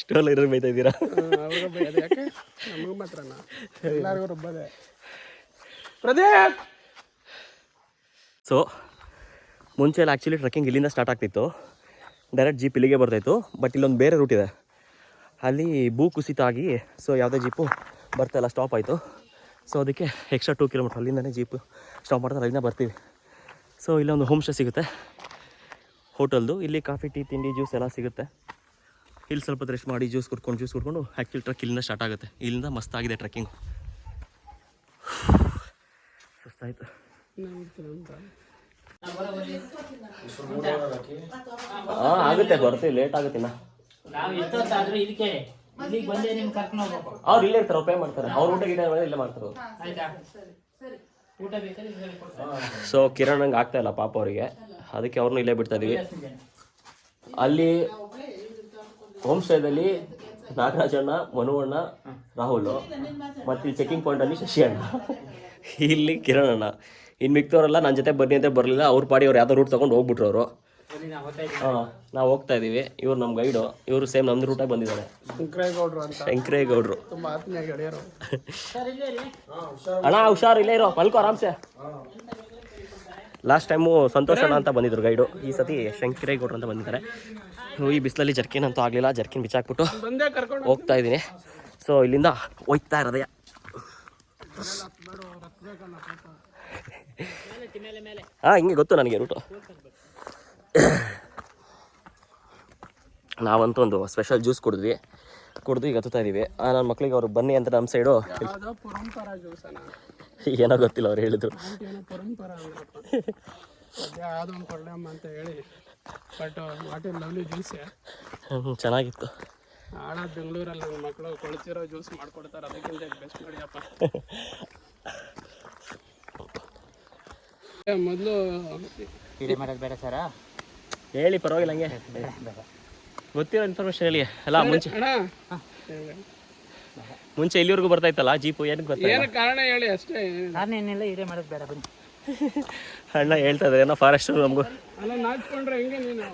ಸ್ಟೋರ್ ಇರೋ ಬೈತಾ ಇದ್ದೀರಾ? ಅವ್ರಿಗೂ ಬೈಯೋದು ಯಾಕೆ? ನಮಗೂ ಮಾತ್ರನಾ? ಎಲ್ಲರಿಗೂ ರುಬ್ಬದೆ. ಪ್ರದೀಪ್! ಸೊ ಮುಂಚೆ ಎಲ್ಲ ಆ್ಯಕ್ಚುಲಿ ಟ್ರೆಕ್ಕಿಂಗ್ ಇಲ್ಲಿಂದ ಸ್ಟಾರ್ಟ್ ಆಗ್ತಿತ್ತು. ಡೈರೆಕ್ಟ್ ಜೀಪ್ ಇಲ್ಲಿಗೆ ಬರ್ತಾಯಿತ್ತು. ಬಟ್ ಇಲ್ಲೊಂದು ಬೇರೆ ರೂಟ್ ಇದೆ. ಅಲ್ಲಿ ಭೂ ಕುಸಿತ ಆಗಿ ಸೊ ಯಾವುದೇ ಜೀಪು ಬರ್ತಾಯಿಲ್ಲ ಸ್ಟಾಪ್ ಆಯಿತು. ಸೊ ಅದಕ್ಕೆ ಎಕ್ಸ್ಟ್ರಾ ಟೂ ಕಿಲೋಮೀಟ್ರ್ ಅಲ್ಲಿಂದನೇ ಜೀಪು ಸ್ಟಾಪ್ ಮಾಡ್ತಾರೆ ಅಲ್ಲಿಂದ ಬರ್ತೀವಿ. ಸೊ ಇಲ್ಲೊಂದು ಹೋಮ್ ಸ್ಟೇ ಸಿಗುತ್ತೆ. ಹೋಟೆಲ್ದು ಇಲ್ಲಿ ಕಾಫಿ ಟೀ ತಿಂಡಿ ಜ್ಯೂಸ್ ಎಲ್ಲ ಸಿಗುತ್ತೆ. ಇಲ್ಲಿ ಸ್ವಲ್ಪ ರೆಸ್ಟ್ ಮಾಡಿ ಜ್ಯೂಸ್ ಕುಡ್ಕೊಂಡು ಜ್ಯೂಸ್ ಕುಡ್ಕೊಂಡು ಆ್ಯಕ್ಚುಲಿ ಟ್ರಕ್ ಇಲ್ಲಿಂದ ಸ್ಟಾರ್ಟ್ ಆಗುತ್ತೆ. ಇಲ್ಲಿಂದ ಮಸ್ತಾಗಿದೆ ಟ್ರೆಕ್ಕಿಂಗ್ ಸುಸ್ತಾಯಿತು ಆಗುತ್ತೆ ಬರ್ತೀವಿ ಲೇಟ್ ಆಗುತ್ತೆ ಅವ್ರು ಇಲ್ಲೇ ಇರ್ತಾರೆ ಪೇ ಮಾಡ್ತಾರೆ. ಅವ್ರ ಊಟ ಗಿಡ ಇಲ್ಲೇ ಮಾಡ್ತಾರೆ ಸೊ ಕಿರಣ್ ಹಂಗೆ ಆಗ್ತಾ ಇಲ್ಲ ಪಾಪ ಅವರಿಗೆ. ಅದಕ್ಕೆ ಅವ್ರನ್ನೂ ಇಲ್ಲೇ ಬಿಡ್ತಾ ಇದೀವಿ. ಅಲ್ಲಿ ಹೋಮ್ ಸ್ಟೇದಲ್ಲಿ ನಾಗರಾಜಣ್ಣ ಮನುವಣ್ಣ ರಾಹುಲ್. ಮತ್ತೆ ಚೆಕಿಂಗ್ ಪಾಯಿಂಟ್ ಅಲ್ಲಿ ಶಶಿ ಅಣ್ಣ. ಇಲ್ಲಿ ಕಿರಣ್ ಅಣ್ಣ. ಇನ್ನು ಮಿಕ್ತವರೆಲ್ಲ ನನ್ನ ಜೊತೆ ಬನ್ನಿ ಅಂತ ಬರಲಿಲ್ಲ ಅವ್ರ ಪಾಡಿ ಅವ್ರು ಯಾವ್ದೋ ರೂಟ್ ತೊಗೊಂಡು ಹೋಗ್ಬಿಟ್ರು ಅವರು. ಹಾಂ ನಾವು ಹೋಗ್ತಾ ಇದ್ದೀವಿ ಇವ್ರು ನಮ್ಮ ಗೈಡು ಇವರು ಸೇಮ್ ನಮ್ದು ರೂಟಾಗಿ ಬಂದಿದ್ದಾರೆ ಶಂಕರೇಗೌಡರು ಅಣ್ಣ ಹುಷಾರು ಇಲ್ಲೇ ಇರೋ ಮಲ್ಕೋ ಆರಾಮ್ಸೆ? ಲಾಸ್ಟ್ ಟೈಮು ಸಂತೋಷ ಅಣ್ಣ ಅಂತ ಬಂದಿದ್ರು ಗೈಡು ಈ ಸತಿ ಶಂಕರೇಗೌಡ್ರು ಅಂತ ಬಂದಿದ್ದಾರೆ. ಈ ಬಿಸಿಲಲ್ಲಿ ಜರ್ಕಿನ್ ಅಂತೂ ಆಗಲಿಲ್ಲ ಜರ್ಕಿನ್ ಬಿಚ್ಚಾಕ್ಬಿಟ್ಟು ಹೋಗ್ತಾ ಇದ್ದೀನಿ ಸೊ ಇಲ್ಲಿಂದ ಹೋಗ್ತಾ ಇರೋದೇ. ಹಾಂ ಹಿಂಗೆ ಗೊತ್ತು ನನಗೆ ರೂಟು ನಾವಂತೂ ಒಂದು ಸ್ಪೆಷಲ್ ಜ್ಯೂಸ್ ಕುಡಿದ್ವಿ. ಕುಡಿದು ಈಗ ಹತ್ತುತ್ತಾ ಇದ್ದೀವಿ ನನ್ನ ಮಕ್ಕಳಿಗೆ ಅವ್ರು ಬನ್ನಿ ಅಂತ ನಮ್ಮ ಸೈಡು ಏನೋ ಗೊತ್ತಿಲ್ಲ ಅವ್ರು ಹೇಳಿದ್ರು. ಅಂತ ಹೇಳಿ but what is lovely juice hmm, ಚೆನ್ನಾಗಿತ್ತು. ಬೆಂಗಳೂರಲ್ಲಿ ನನ್ನ ಮಕ್ಕಳು ಕೊಳ್ತಿರೋ ಜ್ಯೂಸ್ ಮಾಡ್ಕೊಡ್ತಾರೆ ಅದಕ್ಕಿಂತ ಬೆಸ್ಟ್ ಮಾಡಿಯಪ್ಪ ಮೊದಲು ಇದೇ ಮಾಡೋದು ಬೇಡ ಸರ. ಹೇಳಿ ಪರವಾಗಿಲ್ಲ ಹಂಗೆ. ಗೊತ್ತಿರೋ ಇನ್ಫಾರ್ಮೇಶನ್ ಹೇಳಿ. ಅಲ್ಲ ಮುಂಚೆ ಮುಂಚೆ ಇಲ್ಲಿವರೆಗೂ ಬರ್ತಾ ಇತ್ತಲ್ಲ ಜೀಪು ಏನಕ್ಕೆ ಬರ್ತಾ ಏನು ಕಾರಣ ಹೇಳಿ ಅಷ್ಟೇ. ನಾನೇನಿಲ್ಲ ಹಿರಿಯ ಮಾಡೋದು ಬೇಡ ಬನ್ನಿ. ಅಣ್ಣ ಹೇಳ್ತಾ ಇದ್ದಾರೆ ಏನೋ ಫಾರೆಸ್ಟ್ ನಮಗೂ. ಅಲ್ಲ ನಾಚ್ಕೊಂಡ್ರೆ ಹೆಂಗೆ ನೀನು?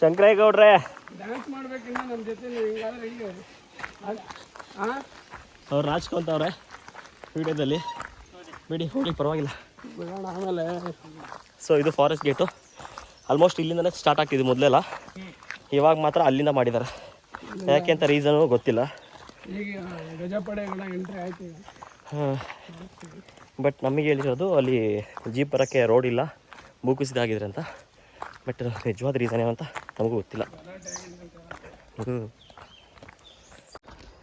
ಶಂಕರೇಗೌಡ್ರೆ ಡ್ಯಾನ್ಸ್ ಮಾಡ್ಬೇಕಿನ್ನ ನಮ್ಮ ಜೊತೆ ನೀವು ಹಿಂಗಾದ್ರೆ ಹೆಂಗೆ? ಅವ್ರು ನಾಚ್ಕೊಂತವ್ರೆ ವಿಡಿಯೋದಲ್ಲಿ ಬಿಡಿ ಹೋಗ್ಲಿ ಪರವಾಗಿಲ್ಲ. ಬಿಡೋಣ ಆಮೇಲೆ. ಸೊ ಇದು ಫಾರೆಸ್ಟ್ ಗೇಟು ಆಲ್ಮೋಸ್ಟ್ ಇಲ್ಲಿಂದನೇ ಸ್ಟಾರ್ಟ್ ಆಗ್ತಿದೆ ಮೊದಲೆಲ್ಲ. ಇವಾಗ ಮಾತ್ರ ಅಲ್ಲಿಂದ ಮಾಡಿದ್ದಾರೆ ಯಾಕೆ ಅಂತ ರೀಸನು ಗೊತ್ತಿಲ್ಲ. ಈಗ ಗಜಪಡೆಗಳ ಎಂಟ್ರಿ ಆಯ್ತು. ಈಗ ಬಟ್ ನಮಗೆ ಹೇಳಿರೋದು ಅಲ್ಲಿ ಜೀಪ್ ಬರೋಕ್ಕೆ ರೋಡ್ ಇಲ್ಲ. ಭೂಕುಸಿತ ಆಗಿದ್ರೆ ಅಂತ. ಬಟ್ ನಿಜವಾದ ರೀಸನ್ ಏನಂತ ನಮಗೂ ಗೊತ್ತಿಲ್ಲ. ಹ್ಞೂ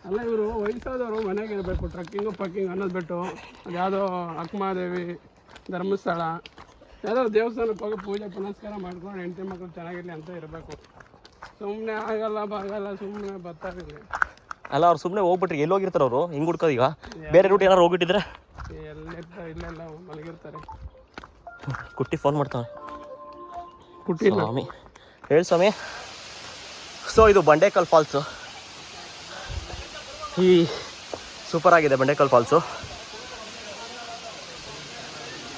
ಅಲ್ಲ ಇವರು ವಯಸ್ಸಾದವರು ಮನೆಗೆ ಇರಬೇಕು ಟ್ರಕ್ಕಿಂಗು ಪಕ್ಕಿಂಗ್ ಅನ್ನೋದು ಬಿಟ್ಟು ಅದು ಯಾವುದೋ ಅಕ್ಮಾದೇವಿ ಧರ್ಮಸ್ಥಳ ಯಾವುದೋ ದೇವಸ್ಥಾನಕ್ಕೆ ಹೋಗಿ ಪೂಜೆ ಪುನಸ್ಕಾರ ಮಾಡ್ಕೊಂಡು ಹೆಂಡತಿ ಮಕ್ಕಳು ಚೆನ್ನಾಗಿರಲಿ ಅಂತ ಇರಬೇಕು. ಸುಮ್ಮನೆ ಆಗಲ್ಲ ಬಾಗಲ್ಲ ಸುಮ್ಮನೆ ಬರ್ತಾರೆ ಅಲ್ಲ ಅವ್ರು ಸುಮ್ಮನೆ ಹೋಗ್ಬಿಟ್ರಿ ಎಲ್ಲಿ ಹೋಗಿರ್ತಾರೆ ಅವರು? ಹಿಂಗೆ ಹುಡ್ಕೋದು ಈಗ? ಬೇರೆ ರೂಟ್ ಏನಾರು ಹೋಗ್ಬಿಟ್ಟಿದ್ರೆ? ಎಲ್ಲಿರ್ತಾರೆ ಇಲ್ಲೆಲ್ಲ ಮಲಗಿರ್ತಾರೆ. ಕುಟ್ಟಿ ಫೋನ್ ಮಾಡ್ತಾವೆ ಕುಟ್ಟಿ ಸ್ವಾಮಿ. ಹೇಳಿ ಸ್ವಾಮಿ. ಸೊ ಇದು ಬಂಡೇಕಲ್ ಫಾಲ್ಸು ಈ ಸೂಪರ್ ಆಗಿದೆ ಬಂಡೆಕಲ್ ಫಾಲ್ಸು.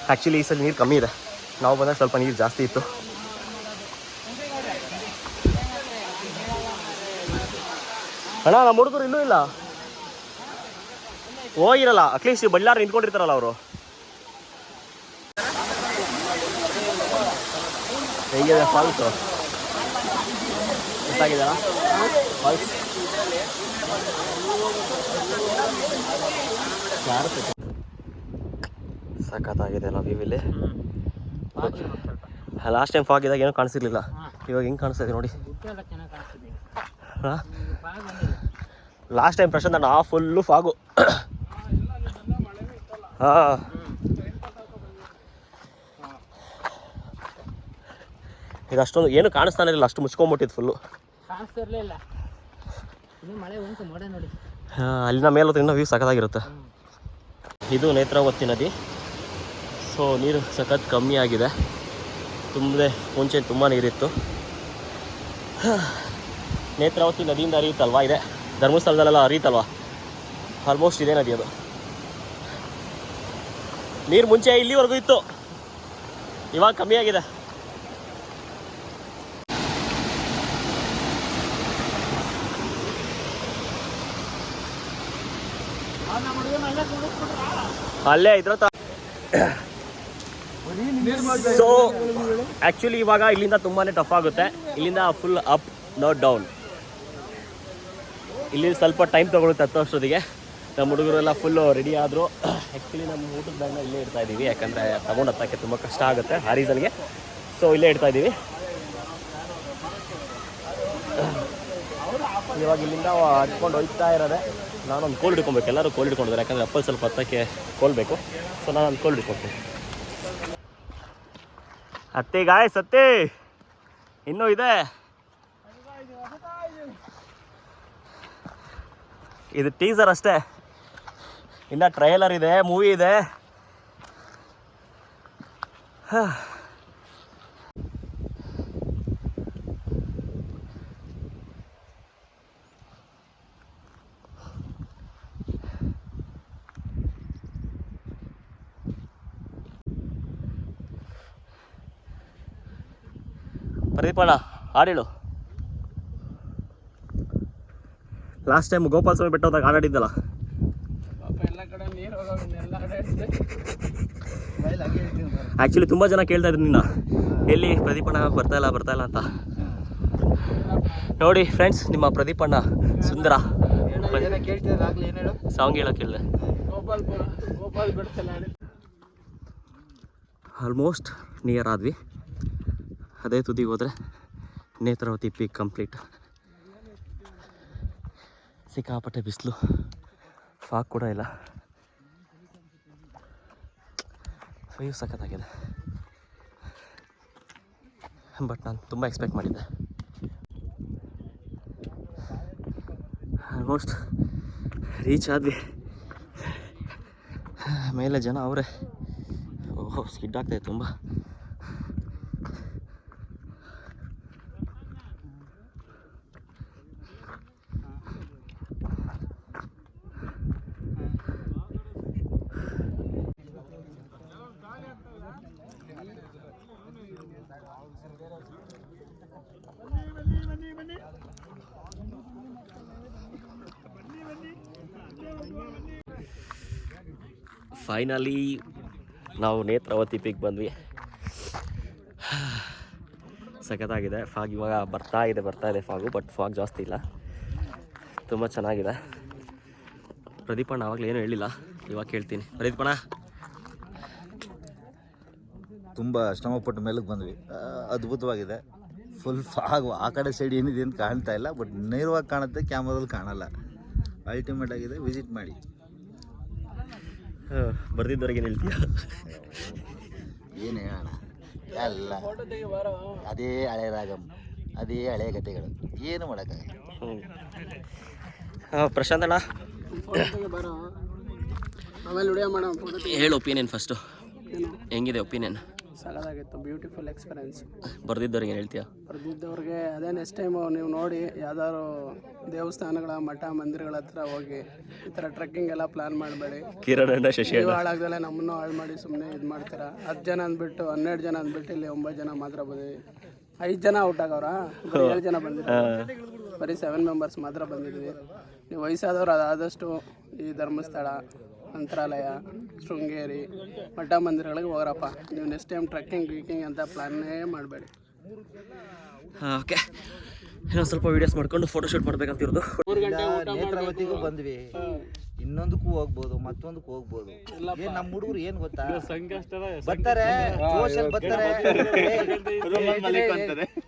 ಆ್ಯಕ್ಚುಲಿ ಈ ಸಲ ನೀರು ಕಮ್ಮಿ ಇದೆ. ನಾವು ಬಂದಾಗ ಸ್ವಲ್ಪ ನೀರು ಜಾಸ್ತಿ ಇತ್ತು. ಅಣ್ಣ, ನಮ್ಮ ಹುಡುಗರು ಇನ್ನೂ ಇಲ್ಲ. ಹೋಗಿರಲ್ಲ ಅಟ್ಲೀಸ್ಟ್ ಬಳ್ಳಾರ ನಿಂತ್ಕೊಂಡಿರ್ತಾರಲ್ಲ ಅವರು. ಹೇಗಿದೆ ಫಾಲ್ಸು? ಗೊತ್ತಾಗಿದೆಯಾ ಫಾಲ್ಸ್? ಸಖತ್ತಾಗಿದೆ ಅಲ್ಲ ವ್ಯೂ ಇಲ್ಲಿ ಲಾಸ್ಟ್ ಟೈಮ್ ಫಾಗ್ ಇದ್ದಾಗ ಏನೂ ಕಾಣಿಸಿರ್ಲಿಲ್ಲ ಇವಾಗ ಹೆಂಗೆ ನೋಡಿ. ಕಾಣಿಸ್ತಿದೆ. ಬಂದಿದೆ. ಲಾಸ್ಟ್ ಟೈಮ್ ಪ್ರಶಾಂತ್ ಅಣ್ಣ ಫುಲ್ಲು ಫಾಗು ಹಾಂ. ಇದು ಅಷ್ಟೊಂದು ಏನು ಕಾಣಿಸ್ತಾನೆ ಇರಲಿಲ್ಲ ಅಷ್ಟು ಮುಚ್ಕೊಂಬಿಟ್ಟಿತ್ತು ಫುಲ್ಲು ಹಾಂ ನೋಡಿ. ಅಲ್ಲಿನ ಮೇಲೆ ಇನ್ನೂ ವ್ಯೂ ಸಖತ್ತಾಗಿರುತ್ತೆ. ಇದು ನೇತ್ರಾವತಿ ನದಿ. ಸೊ ನೀರು ಸಖತ್ ಕಮ್ಮಿ ಆಗಿದೆ. ತುಂಬದೆ ಮುಂಚೆ ತುಂಬ ನೀರಿತ್ತು. ನೇತ್ರಾವತಿ ನದಿಯಿಂದ ಹರಿಯುತ್ತಲ್ವಾ? ಇದೆ. ಧರ್ಮಸ್ಥಳದಲ್ಲೆಲ್ಲ ಹರಿಯುತ್ತಲ್ವಾ? ಆಲ್ಮೋಸ್ಟ್ ಇದೇ ನದಿ ಅದು. ನೀರು ಮುಂಚೆ ಇಲ್ಲಿವರೆಗೂ ಇತ್ತು. ಇವಾಗ ಕಮ್ಮಿ ಆಗಿದೆ. ಅಲ್ಲೇ ಇದ್ರ ಸೊ ಆ್ಯಕ್ಚುಲಿ ಇವಾಗ ಇಲ್ಲಿಂದ ತುಂಬಾ ಟಫ್ ಆಗುತ್ತೆ. ಇಲ್ಲಿಂದ ಫುಲ್ ಅಪ್ ನಾಟ್ ಡೌನ್ ಇಲ್ಲಿ ಸ್ವಲ್ಪ ಟೈಮ್ ತಗೊಳುತ್ತೆ ಹತ್ತು ವರ್ಷದೊತ್ತಿಗೆ ನಮ್ಮ ಹುಡುಗರೆಲ್ಲ ಫುಲ್ಲು ರೆಡಿ ಆದರೂ. ಆ್ಯಕ್ಚುಲಿ ನಮ್ಮ ಊಟದ ಬ್ಯಾಗ್ನ ಇಲ್ಲೇ ಇಡ್ತಾ ಇದ್ದೀವಿ ಯಾಕಂದರೆ ತಗೊಂಡು ಹತ್ತಕ್ಕೆ ತುಂಬ ಕಷ್ಟ ಆಗುತ್ತೆ ಆ ರೀಸನ್ಗೆ ಸೊ ಇಲ್ಲೇ ಇಡ್ತಾ ಇದ್ದೀವಿ ಇವಾಗ ಇಲ್ಲಿಂದ ಹತ್ಕೊಂಡು ಹೋಗ್ತಾ ಇರೋದೆ. ನಾನೊಂದು ಕೋಲ್ ಹಿಡ್ಕೊಬೇಕು. ಎಲ್ಲರೂ ಕೋಲ್ಡ್ ಹಿಡ್ಕೊಂಡಿದ್ದಾರೆ. ಯಾಕಂದರೆ ಅಪ್ಪಲ್ಲಿ ಸ್ವಲ್ಪ ಹತ್ತಕ್ಕೆ ಕೋಲ್ಬೇಕು. ಸೊ ನಾನು ಒಂದು ಕೋಲ್ ಹಿಡ್ಕೊತೀನಿ. ಅತ್ತೆ ಗಾಯ ಸತ್ತೆ ಇನ್ನೂ ಇದೆ. ಇದು ಟೀಸರ್ ಅಷ್ಟೇ. ಇನ್ನು ಟ್ರೈಲರ್ ಇದೆ ಮೂವಿ ಇದೆ. ಹಾ. ಪ್ರದೀಪಣ್ಣ ಹಾಡಿಳು. ಲಾಸ್ಟ್ ಟೈಮ್ ಗೋಪಾಲ ಸ್ವಾಮಿ ಬೆಟ್ಟ ಹೋದಾಗ ಹಾಡಾಡಿದ್ದಲ್ಲ. ಆ್ಯಕ್ಚುಲಿ ತುಂಬ ಜನ ಕೇಳ್ತಾ ಇದ್ರು ನಿನ್ನ. ಎಲ್ಲಿ ಪ್ರದೀಪಣ್ಣ ಬರ್ತಾ ಇಲ್ಲ ಬರ್ತಾ ಇಲ್ಲ ಅಂತ. ನೋಡಿ ಫ್ರೆಂಡ್ಸ್ ನಿಮ್ಮ ಪ್ರದೀಪಣ್ಣ ಸುಂದರ. ಸಾಂಗ್ ಹೇಳೋ ಕೇಳಿದೆ ಗೋಪಾಲ್ಪುರ ಗೋಪಾಲ್ ಬಿಡ್ತಲ್ಲ ಆಲ್ಮೋಸ್ಟ್ ನಿಯರ್ ಆದ್ವಿ. ಅದೇ ತುದಿಗೆ ಹೋದರೆ ನೇತ್ರಾವತಿ ಪೀಕ್ ಕಂಪ್ಲೀಟ್. ಸಿಕ್ಕಾಪಟ್ಟೆ ಬಿಸಿಲು. ಫಾಕ್ ಕೂಡ ಇಲ್ಲ. ವ್ಯೂ ಸಖತ್ತಾಗಿದೆ. ಬಟ್ ನಾನು ತುಂಬ ಎಕ್ಸ್ಪೆಕ್ಟ್ ಮಾಡಿದ್ದೆ. ಆಲ್ಮೋಸ್ಟ್ ರೀಚ್ ಆದ್ವಿ. ಮೇಲೆ ಜನ ಅವರೇ. ಓಹೋ ಸ್ಕಿಡ್ ಆಗ್ತಾಯಿದೆ ತುಂಬ. ಫೈನಲಿ ನಾವು ನೇತ್ರಾವತಿ ಪೀಕ್ ಬಂದ್ವಿ. ಸಖತ್ತಾಗಿದೆ. ಫಾಗ್ ಇವಾಗ ಬರ್ತಾ ಇದೆ ಬರ್ತಾ ಇದೆ ಫಾಗು ಬಟ್ ಫಾಗ್ ಜಾಸ್ತಿ ಇಲ್ಲ. ತುಂಬ ಚೆನ್ನಾಗಿದೆ. ಪ್ರದೀಪಣ್ಣ ಆವಾಗಲೇ ಏನೂ ಹೇಳಿಲ್ಲ. ಇವಾಗ ಕೇಳ್ತೀನಿ. ಪ್ರದೀಪಣ್ಣ ತುಂಬ ಶ್ರಮಪಟ್ಟು ಮೇಲಕ್ಕೆ ಬಂದ್ವಿ. ಅದ್ಭುತವಾಗಿದೆ. ಫುಲ್ ಫಾಗ್ ಆ ಕಡೆ ಸೈಡ್ ಏನಿದೆ ಅಂತ ಕಾಣ್ತಾ ಇಲ್ಲ ಬಟ್ ನೇರವಾಗಿ ಕಾಣುತ್ತೆ ಕ್ಯಾಮ್ರಾದಲ್ಲಿ ಕಾಣಲ್ಲ. ಅಲ್ಟಿಮೇಟ್ ಆಗಿದೆ ವಿಸಿಟ್ ಮಾಡಿ. ಬರ್ದಿದ್ದವ್ರಿಗೆ ಏನು ಹೇಳ್ತೀಯ ಏನು ಹೇಳೋಣ ಎಲ್ಲ. ಅದೇ ಹಳೆ ರಾಗಂ. ಅದೇ ಹಳೆ ಕಥೆಗಳು ಏನು ಮಾಡೋಕ್ಕಾಗಲ್ಲ. ಪ್ರಶಾಂತ್ ಅಣ್ಣ. ಹೇಳು ಒಪಿನಿಯನ್ ಫಸ್ಟು ಹೆಂಗಿದೆ ಒಪಿನಿಯನ್ ಸಗದಾಗಿತ್ತು ಬ್ಯೂಟಿಫುಲ್ ಎಕ್ಸ್ಪೀರಿಯನ್ಸ್ ಬರ್ದಿದ್ದವ್ರಿಗೆ ಹೇಳ್ತೀಯಾ? ಬರ್ದಿದ್ದವ್ರಿಗೆ ಅದೇ ನೆಕ್ಸ್ಟ್ ಟೈಮು ನೀವು ನೋಡಿ ಯಾವ್ದಾದ್ರು ದೇವಸ್ಥಾನಗಳ ಮಠ ಮಂದಿರಗಳ ಹತ್ರ ಹೋಗಿ ಈ ಥರ ಟ್ರೆಕ್ಕಿಂಗ್ ಎಲ್ಲ ಪ್ಲಾನ್ ಮಾಡಬೇಡಿ. ಕಿರಣ್ ಶಶಿ ನೀವು ನಮ್ಮನ್ನು ಹಾಳು ಮಾಡಿ ಸುಮ್ಮನೆ ಇದು ಮಾಡ್ತೀರಾ? ಹತ್ತು ಜನ ಅಂದ್ಬಿಟ್ಟು ಹನ್ನೆರಡು ಜನ ಅಂದ್ಬಿಟ್ಟು ಇಲ್ಲಿ ಒಂಬತ್ತು ಜನ ಮಾತ್ರ ಬಂದಿದ್ವಿ ಐದು ಜನ ಔಟ್ ಆಗವ್ರ ಏಳು ಜನ ಬಂದಿದ್ವಿ ಬರೀ ಸೆವೆನ್ ಮೆಂಬರ್ಸ್ ಮಾತ್ರ ಬಂದಿದ್ವಿ ನೀವು ವಯಸ್ಸಾದವ್ರು ಅದಾದಷ್ಟು ಈ ಧರ್ಮಸ್ಥಳ ಮಂತ್ರಾಲಯ ಶೃಂಗೇರಿ ಮಠ ಮಂದಿರಗಳಿಗೆ ಹೋಗ್ರಪ್ಪ. ನೀವು ನೆಕ್ಸ್ಟ್ ಟೈಮ್ ಟ್ರೆಕ್ಕಿಂಗ್ ಗೀಕಿಂಗ್ ಅಂತ ಪ್ಲ್ಯಾನೇ ಮಾಡಬೇಡಿ. ಓಕೆ ಇನ್ನೊಂದು ಸ್ವಲ್ಪ ವೀಡಿಯೋಸ್ ಮಾಡ್ಕೊಂಡು ಫೋಟೋ ಶೂಟ್ ಮಾಡ್ಬೇಕಂತಿರೋದು. ಮೂರು ಗಂಟೆ ಊಟ ನೇತ್ರಾವತಿಗೂ ಬಂದ್ವಿ. ಇನ್ನೊಂದಕ್ಕೂ ಹೋಗ್ಬೋದು ಮತ್ತೊಂದಕ್ಕೂ ಹೋಗ್ಬೋದು. ಏನ್ ನಮ್ಮ ಹುಡುಗರು ಏನ್ ಗೊತ್ತಾ? ಬರ್ತಾರೆ ಜೋಶಲ್ಲಿ ಬರ್ತಾರೆ.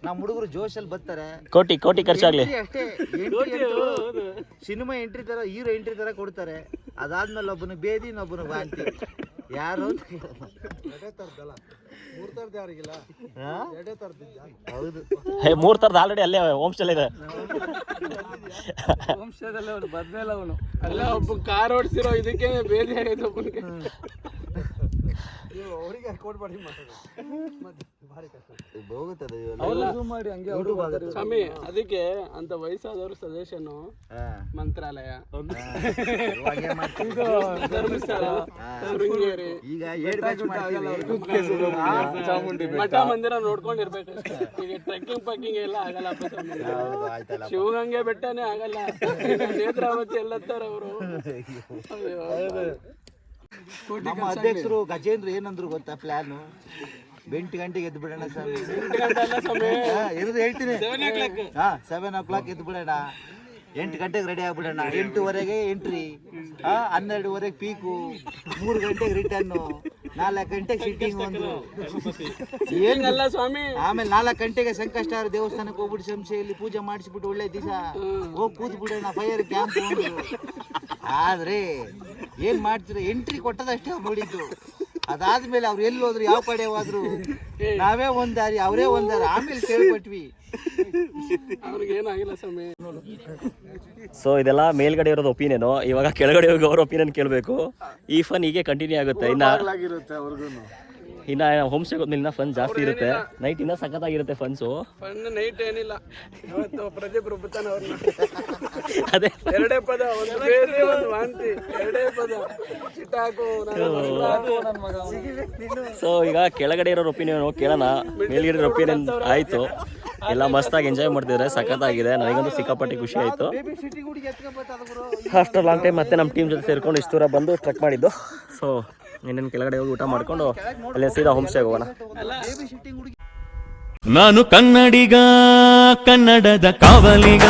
ನಮ್ಮ ಹುಡುಗರು ಜೋಶಲ್ ಬರ್ತಾರೆ. ಕೋಟಿ ಕೋಟಿ ಖರ್ಚಾಗ್ಲಿ. ಸಿನಿಮಾ ಎಂಟ್ರಿ ತರ ಹೀರೋ ಎಂಟ್ರಿ ತರ ಕೊಡ್ತಾರೆ. ಅದಾದ್ಮೇಲೆ ಒಬ್ಬನ ಬೇದಿ ಇನ್ನೊಬ್ಬನ ವಾಂತಿ. ಯಾರು ಅಂತ? ಹೌದು. ಹೇ ಮೂರು ಥರದ್ದು ಆಲ್ರೆಡಿ ಅಲ್ಲೇ ಹೋಮ್ ಸ್ಟೇ ಇದೆ ವಂಶದಲ್ಲಿ ಅವನು ಬರ್ಲಿಲ್ಲ ಅವನು. ಅಲ್ಲ ಒಬ್ಬ ಕಾರ್ ಓಡಿಸಿರೋ ಇದಕ್ಕೆ ಬೇರೆ ಹೋಗುತ್ತದೆ ಸ್ವಾಮಿ ಅದಕ್ಕೆ ಅಂತ ವಯಸ್ಸಾದವ್ರ ಸಜೆಷನ್ ಮಂತ್ರಾಲಯ. ಧರ್ಮಸ್ಥಳ ಶೃಂಗೇರಿ. ಈಗ ಏಡ್ ಬ್ಯಾಚ್ ಚಾಮುಂಡಿ ಮಠ ಮಂದಿರ ನೋಡ್ಕೊಂಡಿರ್ಬೇಕು ಈಗ ಟ್ರೆಕ್ಕಿಂಗ್ ಪಕ್ಕಿಂಗ್ ಎಲ್ಲ ಆಗಲ್ಲ ಅಪ್ಪ ಶಿವಗಂಗೆ ಬೆಟ್ಟನೇ ಆಗಲ್ಲ. ನೇತ್ರಾವತಿ ಎಲ್ಲತ್ತಾರ ಅವರು ನಮ್ಮ ಅಧ್ಯಕ್ಷರು ಗಜೇಂದ್ರ ಏನಂದ್ರು ಗೊತ್ತಾ ಪ್ಲಾನ್ ಎಂಟು ಗಂಟೆಗೆ ಎದ್ದು ಬಿಡೋಣ ಸ್ವಾಮಿ. ಇರೋದು ಹೇಳ್ತೀನಿ. ಹಾ ಸೆವೆನ್ ಓ ಕ್ಲಾಕ್ ಎದ್ದು ಬಿಡೋಣ. ಎಂಟು ಗಂಟೆಗೆ ರೆಡಿ ಆಗ್ಬಿಡೋಣ. ಎಂಟೂವರೆಗೆ ಎಂಟ್ರಿ ಹಾ ಹನ್ನೆರಡುವರೆಗೆ ಪೀಕು ಮೂರು ಗಂಟೆಗೆ ರಿಟರ್ನು ನಾಲ್ಕು ಗಂಟೆಗೆ ಸಿಟ್ಟಿಂಗ್ ಒಂದು. ಏನಲ್ಲ ಸ್ವಾಮಿ. ಆಮೇಲೆ ನಾಲ್ಕು ಗಂಟೆಗೆ ಸಂಕಷ್ಟಾರ ದೇವಸ್ಥಾನಕ್ಕೆ ಹೋಗ್ಬಿಟ್ಟು ಸಂಶೆಯಲ್ಲಿ ಪೂಜೆ ಮಾಡಿಸ್ಬಿಟ್ಟು ಒಳ್ಳೆ ದಿವಸ ಹೋಗಿ ಕೂತ್ ಬಿಡೋಣ ಫೈರ್ ಕ್ಯಾಂಪ್ ಆದ್ರೆ ಏನ್ ಮಾಡ್ತೀರ? ಎಂಟ್ರಿ ಕೊಟ್ಟದಷ್ಟೇ ನೋಡಿದ್ದು ಅದಾದ್ಮೇಲೆ ಅವ್ರು ಎಲ್ಲಿ ಹೋದ್ರು ಯಾವ ಕಡೆ ಹೋದ್ರು ನಾವೇ ಒಂದಾರಿ ದಾರಿ ಅವರೇ ಒಂದ್ ದಾರಿ. ಆಮೇಲೆ ಕೇಳ್ಬಿಟ್ವಿ ಅವ್ರಿಗೆ ಏನಾಗಿಲ್ಲ ಸ್ವಾಮಿ. ಸೊ ಇದೆಲ್ಲ ಮೇಲ್ಗಡೆ ಇರೋದು ಒಪಿನಿಯನ್ ಇವಾಗ ಕೆಳಗಡೆ ಹೋಗಿ ಅವ್ರ ಒಪಿನಿಯನ್ ಕೇಳಬೇಕು. ಈ ಫನ್ ಹೀಗೆ ಕಂಟಿನ್ಯೂ ಆಗುತ್ತೆ. ಇನ್ನ ಇನ್ನ ಹೋಮ್ ಸ್ಟೇ ಗೊತ್ತಿಲ್ಲ ಫನ್ ಜಾಸ್ತಿ ಇರುತ್ತೆ. ನೈಟ್ ಇನ್ನ ಸಖತ್ತಾಗಿರುತ್ತೆ ಫನ್ಸು ಫನ್ ನೈಟ್ ಏನಿಲ್ಲ. ಇವತ್ತು ಪ್ರದೀಪ್ ರುಬ್ಬತಾನ ಅವ್ರನ್ನ. ಅದೇ. ಎರಡೇ ಪದ ಒಂದು ಬೇರೆ ಒಂದು ವಾಂತಿ. ಎರಡೇ ಪದ. ಚಿಟ್ಟಾಕು ಸೊ ಈಗ ಕೆಳಗಡೆ ಇರೋ ಒಪಿನಿಯನ್ ಕೇಳೋಣ. ಮೇಲ್ಗಡೆ ಒಪಿನಿಯನ್ ಆಯ್ತು. ಎಲ್ಲ ಮಸ್ತಾಗಿ ಎಂಜಾಯ್ ಮಾಡ್ತಿದ್ದಾರೆ ಸಖತ್ತಾಗಿದೆ. ನನಗಂತೂ ಸಿಕ್ಕಾಪಟ್ಟೆ ಖುಷಿ ಆಯಿತು. ಆಫ್ಟರ್ ಲಾಂಗ್ ಟೈಮ್ ಮತ್ತೆ ನಮ್ಮ ಟೀಮ್ ಜೊತೆ ಸೇರ್ಕೊಂಡು ಇಷ್ಟು ದೂರ ಬಂದು ಟ್ರೆಕ್ ಮಾಡಿದ್ದು. ಸೊ ಇನ್ನೇನು ಕೆಳಗಡೆ ಹೋಗಿ ಊಟ ಮಾಡ್ಕೊಂಡು ಅಲ್ಲೇ ಸೀದಾ ಹೋಮ್ ಸ್ಟೇಗೆ ಹೋಗೋಣ. ನಾನು ಕನ್ನಡಿಗ ಕನ್ನಡದ ಕಾವಲಿಗ.